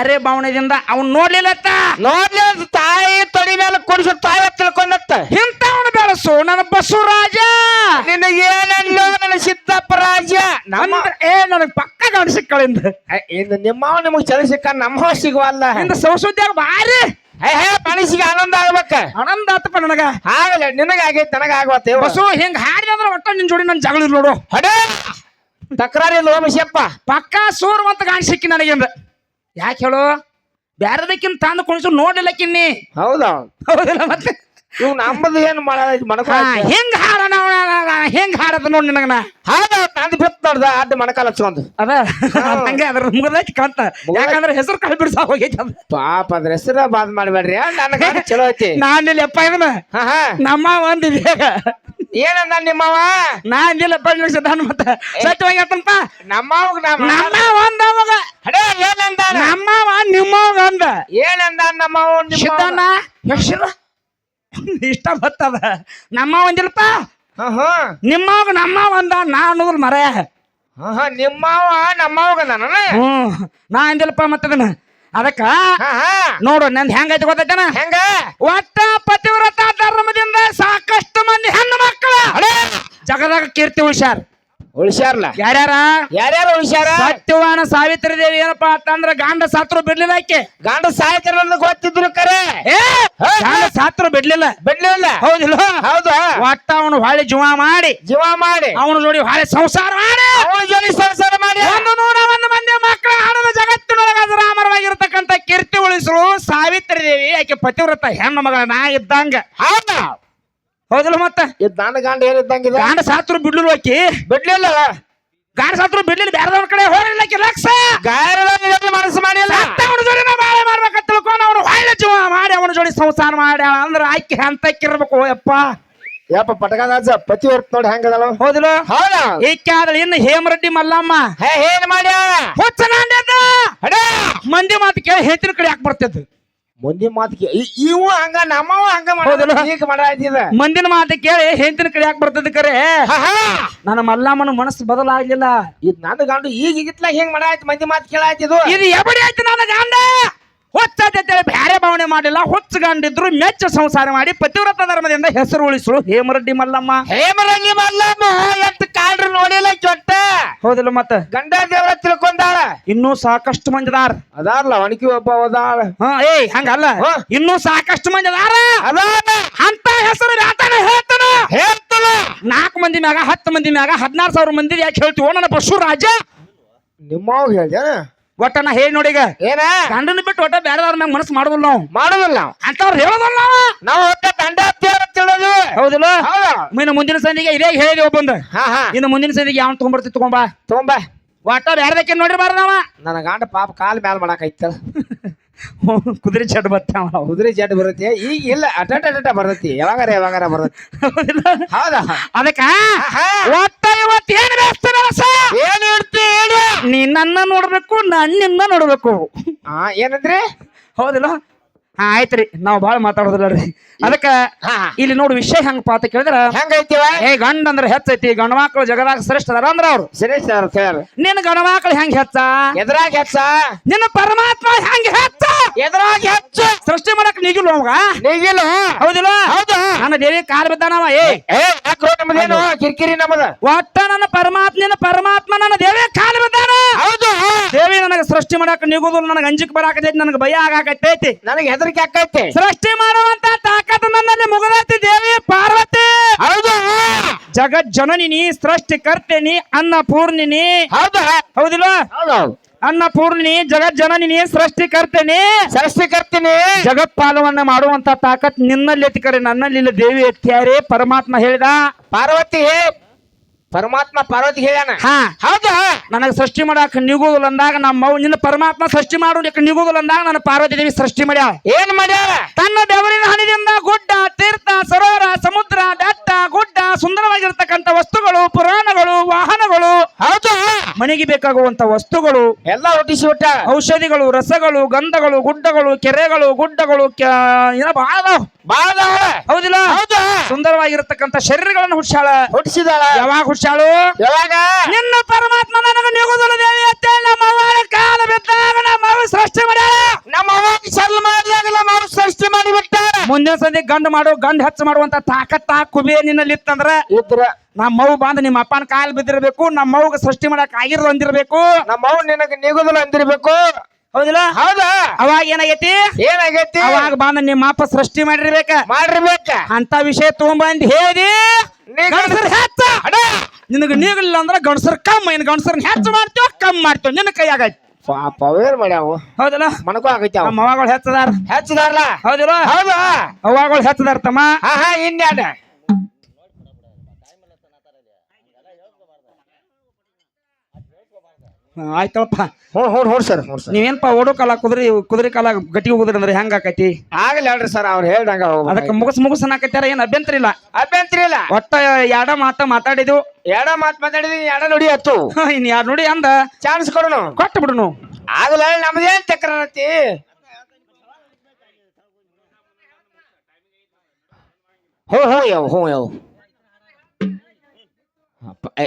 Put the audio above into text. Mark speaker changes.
Speaker 1: ಅರೆ ಭಾವನೆದಿಂದ ಅವ್ನು ನೋಡ್ಲಿಲ್ಲತ್ತ?
Speaker 2: ನೋಡ್ಲಿ ಅದು ತಾಯಿ ತೊಡಿ ಮೇಲೆ ಕೊಡಿಸ ತಾಯಿ ತಿಳ್ಕೊಂಡತ್ತ.
Speaker 1: ಇಂಥವನು ಬೆಳೆಸು ನನ್ನ ಬಸವರಾಜ
Speaker 2: ನಿನಗೇನಲ್ಲೋ ನನ್ನ ಸಿದ್ದಪ್ಪ ರಾಜ. ನಮ್ಮ
Speaker 1: ಏ ನನಗ್ ಪಕ್ಕ ಗಂಡ ಸಿಕ್ಕಳಿಂದ
Speaker 2: ಇದು ನಿಮ್ಮ ನಿಮಗ್ ಚಳಿ ಸಿಕ್ಕ ನಮ್ಮ ಸಿಗುವಲ್ಲ.
Speaker 1: ಇಂದ ಸೌಸುದ್ಯಾಗ ಭಾರಿ
Speaker 2: ಹೇ ಹೇ ಮನಸ್ಸಿಗೆ ಆನಂದ ಆಗ್ಬೇಕ.
Speaker 1: ಆನಂದ ಆತಪ್ಪ ನನಗ.
Speaker 2: ಆಗಲ್ಲ ನಿನಗ ಆಗೈತಿ ನನಗ
Speaker 1: ಬಸು ಹಿಂಗ್ ಹಾಡಿ ಅಂದ್ರೆ ಒಟ್ಟ ನಿನ್ ಜೋಡಿ ನನ್ ಜಗಳ ನೋಡು.
Speaker 2: ಹಡೇ ತಕರಾರಿಲ್ಲ ಓಮಶಪ್ಪ
Speaker 1: ಪಕ್ಕ ಸೂರ್ವಂತ ಗಾಂಡ್ ಸಿಕ್ಕಿ ನನಗಿಂದ ಯಾಕೆ ಹೇಳು? ಬ್ಯಾರದಕ್ಕಿಂತ ತಾನು ಕುಣಿಸು ನೋಡಿಲ್ಲಕ್ಕಿನ್ನಿ
Speaker 2: ಹೌದಾ?
Speaker 1: ಹೌದಿಲ್ಲ ಮತ್ತೆ.
Speaker 2: ಇವ್ ನಮ್ಮದು ಏನು ಮಾಡ ಮಣಕ
Speaker 1: ಹಾ, ಹಿಂಗ್ ಹಾಡಣ ಹೆಂಗ್ ಹಾಡದ ನೋಡಿ ನಿನಗನ?
Speaker 2: ಹಾದ ತಂದು ಬಿತ್ತು ನೋಡ್ದ ಅಡ್ಡ ಮಣಕಾಲ ಹಚ್ಕೊಂಡು.
Speaker 1: ಅದ ಹಂಗೆ ಅದ್ರ ಮುಗದೈತಿ ಕಂತ. ಯಾಕಂದ್ರೆ ಹೆಸರು ಕಳ್ ಬಿಡ್ಸಾ ಹೋಗೈತಿ ಅದ.
Speaker 2: ಪಾಪ ಅದ್ರ ಹೆಸರ ಬಾದ್ ಮಾಡ್ಬೇಡ್ರಿ. ನನ್ನ ಚಲೋ ಐತಿ?
Speaker 1: ನಾನ್ ಅಪ್ಪ ಇದನ್ನ
Speaker 2: ಹಾ ಒಂದು
Speaker 1: ನಮ್ಮ ಒಂದಿದೆ
Speaker 2: ಏನಂದ ನಿಮ್ಮವ
Speaker 1: ನಾ ಇಲ್ಲಿ ನಿಲ್ಸದಾನ ಮತ್ತೆ ಸತ್ಯವಾಗಿ
Speaker 2: ನಮ್ಮ
Speaker 1: ನಮ್ಮ ಒಂದ ಅವಾಗ
Speaker 2: ಹಡೇ ಏನಂದ
Speaker 1: ನಮ್ಮವ ನಿಮ್ಮವ ಅಂದ.
Speaker 2: ಏನಂದ ನಮ್ಮವ್
Speaker 1: ಸಿದ್ದಣ್ಣ ಹೆಸರು ಇಷ್ಟ ಬರ್ತದ ನಮ್ಮ
Speaker 2: ಒಂದಿಲ್ಪ
Speaker 1: ನಿಮ್ಮವಾಗ ನಮ್ಮ ಒಂದ ನಾ ಅನ್ನೋದ್ರ ಮರ
Speaker 2: ನಿಮ್ಮವ ನಮ್ಮವಾಗ
Speaker 1: ಹ್ಮ್ ನಾ? ಅಂದಿಲ್ಪ ಮತ್ತದನ್ನ. ಅದಕ್ಕ ನೋಡು ನಂದ್ ಹೆಂಗೈತಿ ಗೊತ್ತೈತನ?
Speaker 2: ಹೆಂಗ?
Speaker 1: ಒಟ್ಟ ಪತಿವ್ರತ ಧರ್ಮದಿಂದ ಸಾಕಷ್ಟು ಮಂದಿ ಹೆಣ್ಣು ಮಕ್ಕಳ. ಜಗದಾಗ ಕೀರ್ತಿ ಉಳ್ಸ್ಯಾರ.
Speaker 2: ಉಳಿಸ್ಯಾರಲ್ಲ
Speaker 1: ಯಾರ್ಯಾರ?
Speaker 2: ಯಾರ್ಯಾರ ಉಳಿಸ್ಯಾರ
Speaker 1: ಸತ್ಯವಾನ ಸಾವಿತ್ರಿ ದೇವಿ ಏನಪ್ಪಾ ಅಂತಂದ್ರ ಗಾಂಡ ಸಾತ್ರು ಬಿಡ್ಲಿಲ್ಲ ಆಕೆ.
Speaker 2: ಗಂಡ ಸಾಯ್ತಾರ ಗೊತ್ತಿದ್ರು ಕರೆ.
Speaker 1: ಏ ಗಾಂಡ ಸಾತ್ರು ಬಿಡ್ಲಿಲ್ಲ.
Speaker 2: ಬಿಡ್ಲಿಲ್ಲ?
Speaker 1: ಹೌದಿಲ್ಲ?
Speaker 2: ಹೌದಾ
Speaker 1: ಒಟ್ಟ ಅವನು ಹೊಳೆ ಜೀವ ಮಾಡಿ.
Speaker 2: ಜೀವ ಮಾಡಿ.
Speaker 1: ಅವನು ಜೋಡಿ ಹೊಳೆ ಸಂಸಾರ ಮಾಡಿ.
Speaker 2: ಅವನ ಜೋಡಿ ಸಂಸಾರ ಮಾಡಿ.
Speaker 1: ಒಂದು ನೂರ ಒಂದು ಮಂದಿ ಮಕ್ಕಳ ಹಣದ ಜಗತ್ತಿನೊಳಗ ರಾಮರವಾಗಿರ್ತಕ್ಕಂಥ ಕೀರ್ತಿ ಉಳಿಸಲು ಸಾವಿತ್ರಿ ದೇವಿ ಆಕೆ ಪತಿವ್ರತ ಹೆಣ್ಣು ಮಗಳ ನಾ ಇದ್ದಂಗ.
Speaker 2: ಹೌದಾ?
Speaker 1: ಹೌದಿಲ್ಲ ಮತ್ತ.
Speaker 2: ಇದು ನನ್ನ ಗಂಡ ಏನಿದ್ದಂಗಿದೆ
Speaker 1: ಗಾಂಡ ಸಾತ್ರು ಬಿಡ್ಲಿಲ್ಲ ಆಕಿ
Speaker 2: ಬಿಡ್ಲಿಲ್ಲ
Speaker 1: ಗಾಂಡ ಸಾತ್ರು ಬಿಡ್ಲಿಲ್ಲ ಬ್ಯಾರದವ್ರ ಕಡೆ ಹೋಗಿಲ್ಲ ಆಕಿ ಲಕ್ಷ.
Speaker 2: ಗಾಯರದಲ್ಲಿ ಮನಸ್ಸು ಮಾಡಿಲ್ಲ
Speaker 1: ಅವನ ಜೋಡಿ ನಾ ಬಾಳೆ ಮಾಡ್ಬೇಕಂತ ತಿಳ್ಕೊಂಡು ಅವನು ಹೊಳ್ಳೆ ಜೀವ ಮಾಡಿ ಅವನ ಜೋಡಿ ಸಂಸಾರ ಮಾಡ್ಯಾಳ ಅಂದ್ರ ಆಕೆ ಅಂತಕ್ಕಿರ್ಬೇಕು ಯಪ್ಪ.
Speaker 2: ಯಪ್ಪ ಪಟಗಾನಾಜ ಪತಿ ಹೊರ್ತ ನೋಡಿ ಹೆಂಗದಲ್ಲ
Speaker 1: ಹೌದಿಲ್ಲ?
Speaker 2: ಹೌದಾ?
Speaker 1: ಈಕೆ ಆದ್ರೆ ಇನ್ನು ಹೇಮರೆಡ್ಡಿ ಮಲ್ಲಮ್ಮ.
Speaker 2: ಹೇ ಏನ್ ಮಾಡ್ಯ? ಅಡೇ
Speaker 1: ಮಂದಿ ಮಾತು ಕೇಳಿ ಹೇಳ್ತಿನ ಕಡೆ ಯಾಕೆ ಬರ್ತಿದ್ದು
Speaker 2: ಮುಂದಿನ ಮಾತು ಇವು ಹಂಗ ನಮ್ಮವ ಹಂಗ ಮಾಡೋದಿಲ್ಲ ಮಾಡಾಯ್ತಿದ.
Speaker 1: ಮಂದಿನ ಮಾತು ಕೇಳಿ ಹೆಂತಿನ ಕಡೆ ಯಾಕೆ ಬರ್ತದ ಕರೆ? ನನ್ನ ಮಲ್ಲಮ್ಮನ ಮನಸ್ಸು ಬದಲಾಗ್ಲಿಲ್ಲ.
Speaker 2: ಇದು ನನ್ನ ಗಂಡು ಈಗ ಇತ್ಲಾಗ ಹೆಂಗ್ ಮಾಡಾಯ್ತು ಮಂದಿ ಮಾತು ಕೇಳಾಯ್ತಿದು.
Speaker 1: ಇದು ಎಬಡಿ ಆಯ್ತು ನನ್ನ ಮಾಡಿಲ್ಲ ಹುಚ್ಚ ಗಂಡಿದ್ರು ಮೆಚ್ಚ ಸಂಸಾರ ಮಾಡಿ ಪತಿವ್ರತ ಧರ್ಮದಿಂದ ಹೆಸರು ಉಳಿಸಲು ಹೇಮರೆಡ್ಡಿ ಮಲ್ಲಮ್ಮ.
Speaker 2: ಹೇಮರಂಗಿ ಮಲ್ಲಮ್ಮ ಅಂತ ಕಾಡ್ರು ನೋಡಿಲ್ಲ ಚೊಟ್ಟ?
Speaker 1: ಹೌದಿಲ್ಲ ಮತ್ತ?
Speaker 2: ಗಂಡ ದೇವರ ತಿಳ್ಕೊಂಡಾಳ?
Speaker 1: ಇನ್ನೂ ಸಾಕಷ್ಟು ಮಂದಿ ಅದಾರ.
Speaker 2: ಅದಾರ್ಲ ಒಣಕಿ ಒಬ್ಬ ಅದಾಳ.
Speaker 1: ಹಾ ಏಯ್ ಹಂಗಲ್ಲ.
Speaker 2: ಹಾ.
Speaker 1: ಇನ್ನೂ ಸಾಕಷ್ಟು ಮಂದಿ ಅದಾರ. ಅಂತ ಹೆಸರು ಯಾತನ ಹೇಳ್ತಾನ?
Speaker 2: ಹೇಳ್ತಾನ.
Speaker 1: ನಾಲ್ಕು ಮಂದಿ ಮ್ಯಾಗ ಹತ್ತು ಮಂದಿ ಮ್ಯಾಗ ಹದಿನಾರು ಸಾವಿರ ಮಂದಿ ಯಾಕೆ ಹೇಳ್ತೀವೋ? ನನ್ನ ಪಶು ರಾಜ
Speaker 2: ನಿಮ್ಮವ್ ಹೇಳ್ದೇನ
Speaker 1: ಒಟ್ಟ ನಾ ಹೇಳಿ ನೋಡಿಗ.
Speaker 2: ಏನ?
Speaker 1: ಗಂಡನ ಬಿಟ್ಟು ಒಟ್ಟ ಬೇರೆದವ್ರ ಮ್ಯಾಗ ಮನಸ್ಸು ಮಾಡೋದಿಲ್ಲ ನಾವು.
Speaker 2: ಮಾಡೋದಿಲ್ಲ. ನಾವು
Speaker 1: ಅಂತವ್ರು ಹೇಳೋದಲ್ಲ ನಾವು.
Speaker 2: ನಾವು ಒಟ್ಟ ತಿಳಿದು.
Speaker 1: ಹೌದಿಲ್ಲ?
Speaker 2: ಹೌದಾ.
Speaker 1: ಇನ್ನು ಮುಂದಿನ ಸಂದಿಗೆ ಇದೇ ಹೇಳಿ ಒಬ್ಬಂದ.
Speaker 2: ಹಾ ಹಾ.
Speaker 1: ಇನ್ನು ಮುಂದಿನ ಸಂದಿಗೆ ಯಾವ್ ತಗೊಂಡ್ಬರ್ತಿ ತಗೊಂಬಾ.
Speaker 2: ತಗೊಂಬ.
Speaker 1: ಒಟ್ಟ ಬೇರೆದಕ್ಕೆ ನೋಡಿರ್ಬಾರ್ದ ನಾವ.
Speaker 2: ನನ್ನ ಗಂಡ ಪಾಪ ಕಾಲ್ ಮ್ಯಾಲ ಮಾಡಾಕೈತಲ್ಲ
Speaker 1: ಕುದುರೆ ಚಾಟ್ ಬರ್ತಾವ
Speaker 2: ಕುದುರೆ ಜಡ್ ಬರುತ್ತೆ. ಈಗ ಇಲ್ಲ ಅಟಟ ಅಟಟ ಬರ್ತೈತಿ. ಯಾವಾಗಾರ ಯಾವಾಗಾರ ಬರುತ್ತೆ? ಹೌದಾ?
Speaker 1: ಅದಕ್ಕ?
Speaker 2: ಹಾ.
Speaker 1: ಒಟ್ಟ ಇವತ್ತು ಏನ್
Speaker 2: ಇಡ್ತಿ ಹೇಳು.
Speaker 1: ನೀ ನನ್ನ ನೋಡ್ಬೇಕು ನನ್ನಿಂದ ನಿನ್ನ ನೋಡ್ಬೇಕು.
Speaker 2: ಆ ಏನಂದ್ರೆ?
Speaker 1: ಹೌದಿಲ್ಲ? ಹಾ ಆಯ್ತ್ರಿ ನಾವ್ ಬಾಳ ಮಾತಾಡೋದಿಲ್ಲ ರೀ. ಅದಕ್ಕ ಇಲ್ಲಿ ನೋಡು ವಿಷಯ ಹೆಂಗಪ್ಪ ಅಂತ ಕೇಳಿದ್ರ?
Speaker 2: ಹೆಂಗೈತಿವ?
Speaker 1: ಏ ಗಂಡ ಅಂದ್ರೆ ಹೆಚ್ಚೈತಿ ಗಂಡ ಮಕ್ಳು ಜಗದಾಗ ಶ್ರೇಷ್ಠ ಅದಾರ ಅಂದ್ರ ಅವ್ರು.
Speaker 2: ಶ್ರೇಷ್ಠ
Speaker 1: ನಿನ್ನ ಗಂಡ ಮಕ್ಳು ಹೆಂಗ್ ಹೆಚ್ಚ?
Speaker 2: ಎದ್ರಾಗ ಹೆಚ್ಚ?
Speaker 1: ನಿನ್ನ ಪರಮಾತ್ಮ ಹೆಂಗ್ ಹೆಚ್ಚ?
Speaker 2: ಎದ್ರಾಗ ಹೆಚ್ಚ?
Speaker 1: ಸೃಷ್ಟಿ ಮಾಡಕ್ ನೀಗಿಲ್ಲ ಅವಾಗ?
Speaker 2: ನೀಗಿಲ್ಲ.
Speaker 1: ಹೌದಿಲ್ಲ?
Speaker 2: ಹೌದು.
Speaker 1: ನನ್ನ ದೇವಿ ಕಾಲ್ ಬಿದ್ದಾನವ ಏ.
Speaker 2: ಏ ಯಾಕ್ರೋ ನಮ್ಮದೇನು ಕಿರಿಕಿರಿ ನಮ್ಮದ?
Speaker 1: ಒಟ್ಟ ನನ್ನ ಪರಮಾತ್ಮ ನಿನ್ನ ಪರಮಾತ್ಮ ನನ್ನ ದೇವೇ ಕಾಲ್ ಬಿದ್ದಾನ.
Speaker 2: ಹೌದು.
Speaker 1: ದೇವಿ ನನಗೆ ಸೃಷ್ಟಿ ಮಾಡಕ್ ನಿಗುದಿಲ್ಲ ನನಗೆ ಅಂಜಿಕ್ ಬರಾಕತೈತಿ ನನಗೆ ಭಯ ಆಗಾಕತೈತಿ
Speaker 2: ನನಗೆ ಹೆದರಿಕೆ ಆಕೈತಿ.
Speaker 1: ಸೃಷ್ಟಿ ಮಾಡುವಂತ ತಾಕತ್ ನನ್ನಲ್ಲಿ ಮುಗದೈತಿ ದೇವಿ ಪಾರ್ವತಿ.
Speaker 2: ಹೌದು.
Speaker 1: ಜಗತ್ ಜನನಿನಿ ಸೃಷ್ಟಿಕರ್ತೆನಿ ಅನ್ನಪೂರ್ಣಿನಿ.
Speaker 2: ಹೌದಾ.
Speaker 1: ಹೌದಿಲ್ಲ
Speaker 2: ಹೌದು.
Speaker 1: ಅನ್ನಪೂರ್ಣಿನಿ ಜಗತ್ ಜನನಿನಿ ಸೃಷ್ಟಿಕರ್ತೆನಿ.
Speaker 2: ಸೃಷ್ಟಿ ಕರ್ತೀನಿ
Speaker 1: ಜಗತ್ಪಾಲವನ್ನ ಮಾಡುವಂತ ತಾಕತ್ ನಿನ್ನಲ್ಲಿ ಎತ್ತಿ ಕರೆ ನನ್ನಲ್ಲಿ ಇಲ್ಲ ದೇವಿ ಎತ್ತ್ಯಾರೆ ಪರಮಾತ್ಮ ಹೇಳಿದ.
Speaker 2: ಪಾರ್ವತಿ ಹೇ ಪರಮಾತ್ಮ ಪಾರ್ವತಿ ಹೇಳ್ಯಾನ.
Speaker 1: ಹಾ.
Speaker 2: ಹೌದಾ.
Speaker 1: ನನಗೆ ಸೃಷ್ಟಿ ಮಾಡಾಕ ನಿಗೂಗಲ್ ಅಂದಾಗ ನಮ್ಮ ಅವ್ವ ನಿನ್ನ ಪರಮಾತ್ಮ ಸೃಷ್ಟಿ ಮಾಡೋದಕ್ಕೆ ನಿಗೂಗಲ್ ಅಂದಾಗ ನನ್ನ ಪಾರ್ವತಿ ದೇವಿ ಸೃಷ್ಟಿ ಮಾಡ್ಯಾಳ.
Speaker 2: ಏನ್ ಮಾಡ್ಯಾರ
Speaker 1: ತನ್ನ ದೇವರಿನ ಹನಿದಿಂದ ಗುಡ್ಡ ತೀರ್ಥ ಸರೋವರ ಸಮುದ್ರ ಬೆಟ್ಟ ಗುಡ್ಡ ಸುಂದರವಾಗಿರ್ತಕ್ಕಂಥ ವಸ್ತುಗಳು
Speaker 2: ಹೌದು
Speaker 1: ಮನೆಗೆ ಬೇಕಾಗುವಂತ ವಸ್ತುಗಳು
Speaker 2: ಎಲ್ಲಾ ಒಟ್ಟಿಸಿ ಒಟ್ಟ
Speaker 1: ಔಷಧಿಗಳು ರಸಗಳು ಗಂಧಗಳು ಗುಡ್ಡಗಳು ಕೆರೆಗಳು ಗುಡ್ಡಗಳು ಬಹಳ
Speaker 2: ಬಾಳ.
Speaker 1: ಹೌದಿಲ್ಲ?
Speaker 2: ಹೌದಾ.
Speaker 1: ಸುಂದರವಾಗಿರತಕ್ಕಂತ ಶರೀರಗಳನ್ನು ಹುಟ್ಟಾಳ
Speaker 2: ಹುಟ್ಟಿಸಿದಾಳ.
Speaker 1: ಯಾವಾಗ ಹುಟ್ಟಾಳು
Speaker 2: ಯಾವಾಗ?
Speaker 1: ನಿನ್ನ ಪರಮಾತ್ಮ ನನಗೆ ನಿಗುದಲ ದೇವಿ ಅತ್ತೆ ನಮ್ಮ ಕಾಲ ಬಿದ್ದಾಗ ನಮ್ಮ ಸೃಷ್ಟಿ ಮಾಡ್ಯಾಳ.
Speaker 2: ನಮ್ಮ ಸರಳ
Speaker 1: ಮುಂದಿನ ಸಂಜೆ ಗಂಡು ಮಾಡು ಗಂಡು ಹೆಚ್ಚು ಮಾಡುವಂತ ತಾಕತ್ತ ಕುಬೇ ನಿನ್ನಲ್ಲಿ ಇತ್ತಂದ್ರ
Speaker 2: ಇದ್ರ
Speaker 1: ನಮ್ಮ ಮೌ ಬಂದ್ ನಿಮ್ಮ ಅಪ್ಪನ ಕಾಲ್ ಬಿದ್ದಿರ್ಬೇಕು ನಮ್ಮ ಅವ್ಗ ಸೃಷ್ಟಿ ಮಾಡಕ್ ಆಗಿರೋದು ಅಂದಿರ್ಬೇಕು.
Speaker 2: ನಮ್ಮ ಅವ್ವ ನಿನಗ ನಿಗುದಲು ಅಂದಿರ್ಬೇಕು.
Speaker 1: ಹೌದಿಲ್ಲ?
Speaker 2: ಹೌದ.
Speaker 1: ಅವಾಗ ಏನಾಗೈತಿ?
Speaker 2: ಏನಾಗೈತಿ?
Speaker 1: ಅವಾಗ ಬಂದ ನಿಮ್ಮ ಅಪ್ಪ ಸೃಷ್ಟಿ ಮಾಡಿರ್ಬೇಕ.
Speaker 2: ಮಾಡಿರ್ಬೇಕ.
Speaker 1: ಅಂತ ವಿಷಯ ತಗೊಂಬಂದ್ ಹೇಳಿ
Speaker 2: ನೀ
Speaker 1: ಗಂಡಸರ್ ಹೆಚ್ಚ. ನಿನಗ ನೀಗಲಿಲ್ಲ ಅಂದ್ರೆ ಗಂಡಸರ್ ಕಮ್ಮ ಇನ್ ಗಂಡಸರ್ನ ಹೆಚ್ಚು ಮಾಡ್ತೇವ ಕಮ್ಮಿ ಮಾಡ್ತೇವ ನಿನ್ನ ಕೈಯಾಗೈತಿ
Speaker 2: ಪಾಪ ಅವೇರ್ ಮಾಡ್ಯಾವು?
Speaker 1: ಹೌದಲ್ಲ?
Speaker 2: ಮನಕೋ ಆಗೈತಿ ಅವ.
Speaker 1: ನಮ್ಮ ಅವಾಗಳು ಹೆಚ್ಚದಾರ
Speaker 2: ಹೆಚ್ಚದಾರ್ಲ
Speaker 1: ಹೌದಿಲ್ಲ?
Speaker 2: ಹೌದು.
Speaker 1: ಅವ್ವಾಗಳು ಹೆಚ್ಚದಾರ ತಮ್ಮ.
Speaker 2: ಹಾ ಹಾ ಇನ್ಯಾಡ
Speaker 1: ಆಯ್ತಳಪ್ಪ.
Speaker 2: ಹೋಡ್ ಹೋಡ್ ಹೋಡ್ ಸರ್
Speaker 1: ನೀವೇನಪ್ಪ ಓಡೋ ಕಾಲ ಕುದುರೆ ಕುದುರೆ ಕಾಲ ಗಟ್ಟಿ ಹೋಗುದ್ರಿ ಅಂದ್ರೆ ಹೆಂಗ ಆಕೈತಿ?
Speaker 2: ಆಗಲ್ಲ ಹೇಳ್ರಿ ಸರ್ ಅವ್ರು ಹೇಳ್ದಂಗ
Speaker 1: ಅದಕ್ಕೆ ಮುಗಸ್ ಮುಗಸನಾಕತ್ಯಾರ ಏನ್ ಅಭ್ಯಂತರ ಇಲ್ಲ?
Speaker 2: ಅಭ್ಯಂತರ ಇಲ್ಲ.
Speaker 1: ಒಟ್ಟ ಎರಡ ಮಾತ ಮಾತಾಡಿದ್ವು.
Speaker 2: ಎರಡ ಮಾತ್ ಮಾತಾಡಿದ್ವಿ ಎರಡ ನುಡಿ ಹತ್ತು.
Speaker 1: ಇನ್ ಯಾರ ನುಡಿ ಅಂದ.
Speaker 2: ಚಾನ್ಸ್ ಕೊಡೋಣ
Speaker 1: ಕೊಟ್ಟು ಬಿಡುನು.
Speaker 2: ಆಗಲ್ಲ ನಮ್ದೇನ್ ತಕ್ರಾರತಿ ಹೋ ಹೋ ಯಾವ ಹೋ ಯಾವ ಅಪ್ಪ, ಏ,